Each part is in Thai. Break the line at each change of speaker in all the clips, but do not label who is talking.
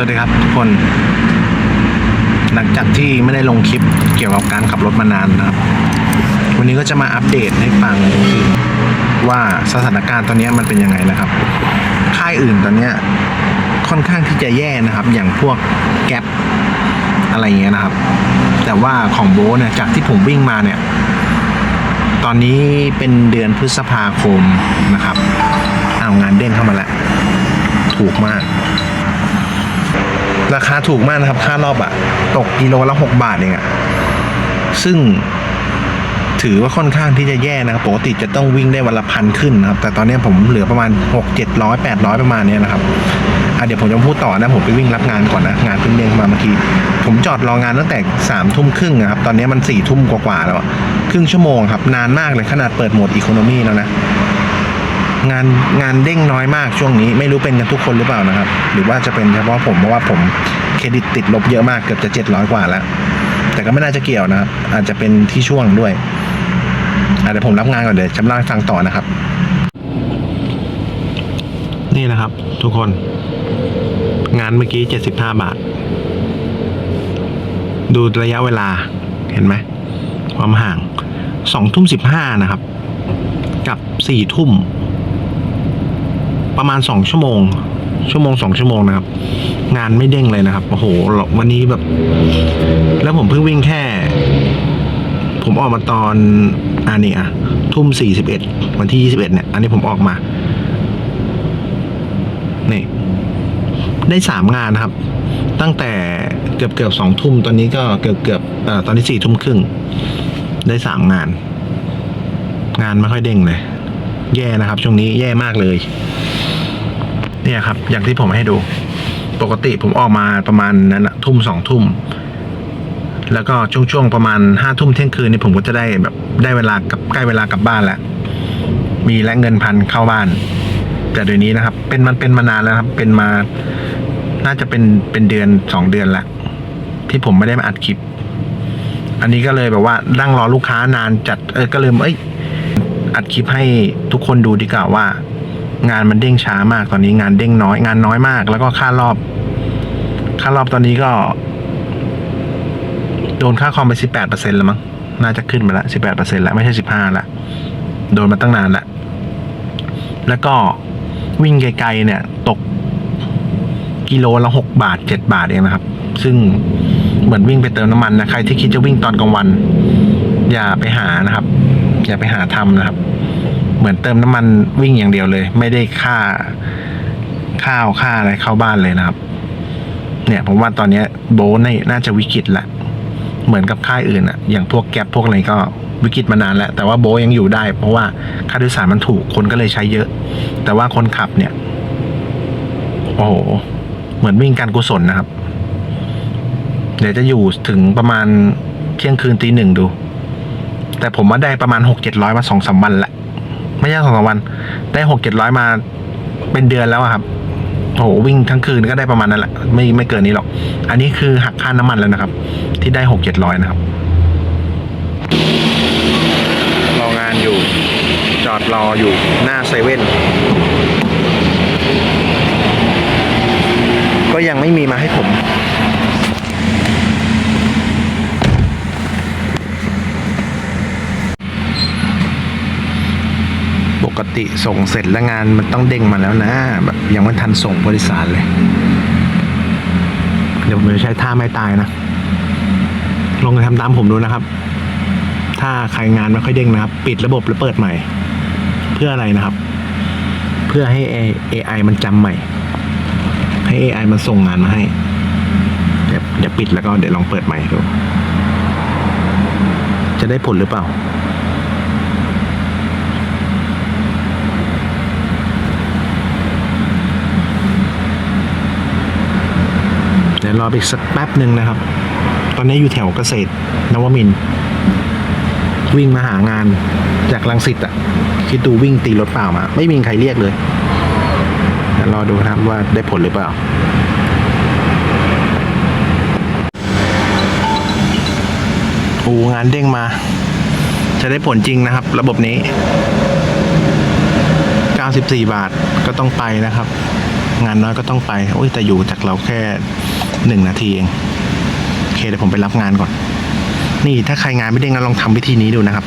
สวัสดีครับทุกคน หลังจากที่ไม่ได้ลงคลิปเกี่ยวกับการขับรถมานานนะครับ วันนี้ก็จะมาอัปเดตให้ฟังคือว่าสถานการณ์ตอนนี้มันเป็นยังไงนะครับ ค่ายอื่นตอนนี้ค่อนข้างที่จะแย่นะครับ อย่างพวกแก๊ปอะไรเงี้ยนะครับ แต่ว่าของโบเนี่ยจากที่ผมวิ่งมาเนี่ย ตอนนี้เป็นเดือนพฤษภาคมนะครับ เอางานเด้งเข้ามาแล้ว ถูกมาก ราคาถูกมากนะครับ ค่ารอบอะตกกิโลละหกบาทเองอะซึ่งถือว่าค่อนข้างที่จะแย่นะครับปกติจะต้องวิ่งได้วันละพันขึ้นนะครับ แต่ตอนนี้ผมเหลือประมาณหกเจ็ดร้อยแปดร้อยประมาณเนี้ยนะครับอะเดี๋ยวผมจะพูดต่อนะผมไปวิ่งรับงานก่อนนะงานเพิ่งเด้งมาเมื่อกี้ผมจอดรองานตั้งแต่สามทุ่มครึ่งนะครับ ตอนนี้มันสี่ทุ่มกว่าๆแล้วอะครึ่งชั่วโมงครับ นานมากเลยขนาดเปิดโหมดอีโคโนมีแล้วนะ งานงานเด้งน้อยมากช่วงนี้ไม่รู้เป็นกันทุกคนหรือเปล่านะครับ หรือว่าจะเป็นเฉพาะผมเพราะว่าผมเครดิตติดลบเยอะมากเกือบจะเจ็ดร้อยกว่าแล้ว แต่ก็ไม่น่าจะเกี่ยวนะครับอาจจะเป็นที่ช่วงด้วยอะเดี๋ยวผมรับงานก่อนเดี๋ยวจำเล่าให้ฟังต่อนะครับ นี่นะครับ ทุกคน งานเมื่อกี้เจ็ดสิบห้าบาท ดูระยะเวลาเห็นไหมความห่างสองทุ่มสิบห้านะครับ กับสี่ทุ่ม ประมาณสองชั่วโมง ชั่วโมงสองชั่วโมงนะครับ งานไม่เด้งเลยนะครับโอ้โหวันนี้แบบ แล้วผมเพิ่งวิ่งแค่ ผมออกมาตอนอันนี้อะ ทุ่มสี่สิบเอ็ดวันที่ยี่สิบเอ็ดเนี่ย อันนี้ผมออกมา นี่ ได้สามงานนะครับ ตั้งแต่เกือบเกือบสองทุ่มตอนนี้ก็เกือบเกือบอตอนนี้สี่ทุ่มครึ่ง ได้สามงาน งานไม่ค่อยเด้งเลย แย่นะครับ ช่วงนี้แย่มากเลย เนี่ยครับ อย่างที่ผมให้ดู ปกติผมออกมาประมาณนั้นทุ่มสองทุ่ม แล้วก็ช่วงๆประมาณห้าทุ่มเที่ยงคืนนี่ผมก็จะได้แบบได้เวลากับใกล้เวลากลับบ้านแล้ว มีและเงินพันเข้าบ้าน แต่เดี๋ยวนี้นะครับ เป็นมันเป็นมานานแล้วครับ เป็นมาน่าจะเป็นเป็นเดือนสองเดือนละที่ผมไม่ได้มาอัดคลิป อันนี้ก็เลยแบบว่านั่งรอลูกค้านานจัดเออก็เลยเอ้ยอัดคลิปให้ทุกคนดูดีกว่าว่า งานมันเด้งช้ามากตอนนี้งานเด้งน้อย งานน้อยมาก แล้วก็ค่ารอบ ค่ารอบตอนนี้ก็ โดนค่าคอมไปสิบแปดเปอร์เซ็นต์แล้วมั้งน่าจะขึ้นมาละสิบแปดเปอร์เซ็นต์ล้วไม่ใช่สิบห้าละโดนมาตั้งนานละแล้วก็วิ่งไกลๆเนี่ย ตกกิโลละหกบาทเจ็ดบาทเองนะครับ ซึ่งเหมือนวิ่งไปเติมน้ำมันนะใครที่คิดจะวิ่งตอนกลางวัน อย่าไปหานะครับ อย่าไปหาทำนะครับ เหมือนเติมน้ำมันวิ่งอย่างเดียวเลย ไม่ได้ค่าข้าวค่าอะไรเข้าบ้านเลยนะครับ เนี่ยผมว่าตอนนี้โบนี่น่าจะวิกฤตแหละเหมือนกับค่ายอื่นอะอย่างพวกแก๊ปพวกอะไรก็วิกฤตมานานแล้ว แต่ว่าโบยังอยู่ได้ เพราะว่าค่าโดยสารมันถูกคนก็เลยใช้เยอะ แต่ว่าคนขับเนี่ย โอ้โห เหมือนวิ่งการกุศลนะครับ เดี๋ยวจะอยู่ถึงประมาณเที่ยงคืนตีหนึ่งดู แต่ผมว่าได้ประมาณหกเจ็ดร้อยมาสองสามวันละ ไม่ใช่สองสามวัน ได้หกเจ็ดร้อยมาเป็นเดือนแล้วครับโอ้โหวิ่งทั้งคืนก็ได้ประมาณนั้นแหละไม่ไม่เกินนี้หรอก อันนี้คือหักค่าน้ำมันแล้วนะครับ ที่ได้หกเจ็ดร้อยนะครับรองานอยู่ จอดรออยู่หน้าเซเว่นก็ยังไม่มีมาให้ผม กติส่งเสร็จแล้วงานมันต้องเด้งมาแล้วนะ แบบยังไม่ทันส่งบริษัทเลย เดี๋ยวผมจะใช้ท่าไม่ตายนะ ลองไปทำตามผมดูนะครับ ถ้าใครงานไม่ค่อยเด้งนะครับ ปิดระบบแล้วเปิดใหม่ เพื่ออะไรนะครับ เพื่อให้ AI มันจำใหม่ ให้ AI มันส่งงานมาให้ เดี๋ยวเดี๋ยวปิดแล้วก็เดี๋ยวลองเปิดใหม่ดูจะได้ผลหรือเปล่า ดี๋ยวรอไปอีกสักแป๊บหนึ่งนะครับ ตอนนี้อยู่แถวเกษตรนวมินทร์วิ่งมาหางานจากลังสิตอะ คิดดูวิ่งตีรถเปล่ามา ไม่มีใครเรียกเลยเดี๋ยวรอดูนะครับว่าได้ผลหรือเปล่าโอ้งานเด้งมา จะได้ผลจริงนะครับ ระบบนี้ 94 บาทก็ต้องไปนะครับงานน้อยก็ต้องไป โอ้ยแต่อยู่จากเราแค่ หนึ่งนาทีเองโอเคเดี๋ยวผมไปรับงานก่อน นี่ถ้าใครงานไม่เด้งก็ลองทำวิธีนี้ดูนะครับ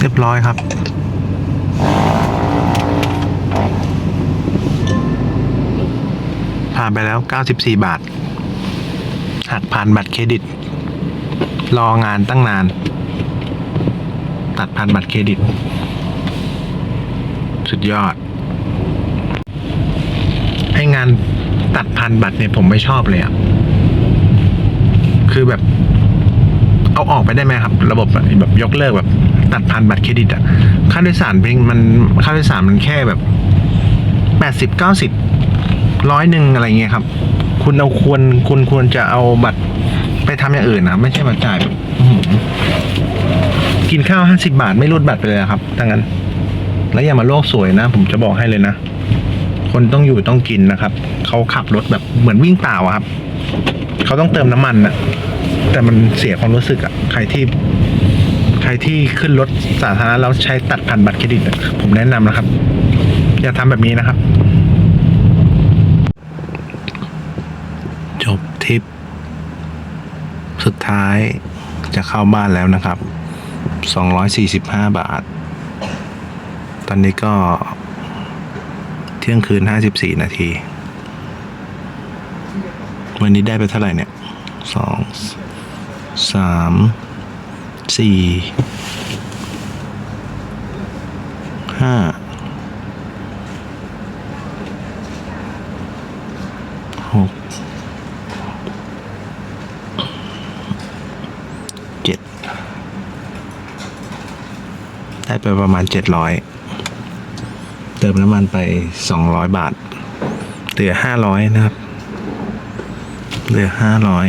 เรียบร้อยครับผ่านไปแล้ว 94 บาท หักผ่านบัตรเครดิต รองานตั้งนาน ตัดผ่านบัตรเครดิต สุดยอด ให้งานตัดผ่านบัตรเนี่ยผมไม่ชอบเลยอะคือแบบ เอาออกไปได้ไหมครับ ระบบแบบยกเลิกแบบ ตัดผ่านบัตรเครดิตอะค่าโดยสารเพลงมันค่าโดยสารมันแค่แบบแปดสิบเก้าสิบร้อยหนึ่งอะไรเงี้ยครับ คุณเอาควรคุณควรจะเอาบัตรไปทำอย่างอื่นนะไม่ใช่มาจ่ายแบบกินข้าวห้าสิบาทไม่รูดบัตรไปเลยครับดังนั้น แล้วอย่ามาโลกสวยนะ ผมจะบอกให้เลยนะ คนต้องอยู่ต้องกินนะครับ เขาขับรถแบบเหมือนวิ่งเปล่าครับ เขาต้องเติมน้ำมันนะแต่มันเสียความรู้สึกอะใครที่ ใครที่ขึ้นรถสาธารณะแล้วใช้ตัดผ่านบัตรเครดิตผมแนะนำนะครับ อย่าทำแบบนี้นะครับ จบทริป สุดท้ายจะเข้าบ้านแล้วนะครับ 245 บาท ตอนนี้ก็ ที่ยงคืน54นาที วันนี้ได้ไปเท่าไหร่เนี่ยสองสามสี่ห้าหกเจ็ดได้ไปประมาณเจ็ดร้อย เติมน้ำมันไปสองร้อยบาท เหลือห้าร้อยนะครับ เหลือห้าร้อย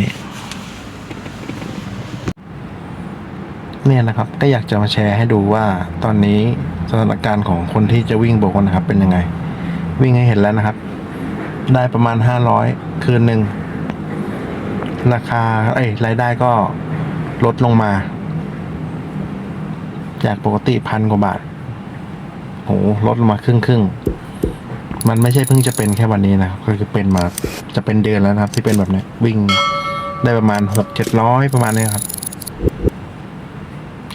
เนี่ยนะครับ ก็อยากจะมาแชร์ให้ดูว่าตอนนี้สถานการณ์ของคนที่จะวิ่งโบกนะครับ เป็นยังไง วิ่งให้เห็นแล้วนะครับ ได้ประมาณห้าร้อยคืนหนึ่ง ราคา เอ้ยรายได้ก็ลดลงมา จากปกติพันกว่าบาท โหลดลงมาครึ่งครึ่งมันไม่ใช่เพิ่งจะเป็นแค่วันนี้นะครับก็คือเป็นมาจะเป็นเดือนแล้วนะครับ ที่เป็นแบบนี้วิ่งได้ประมาณหกเจ็ดร้อยประมาณนี้ครับ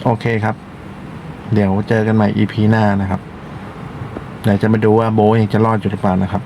โอเคครับ เดี๋ยวเจอกันใหม่ EP หน้านะครับเดี๋ยวจะมาดูว่าโบยังจะรอดอยู่หรือเปล่านะครับ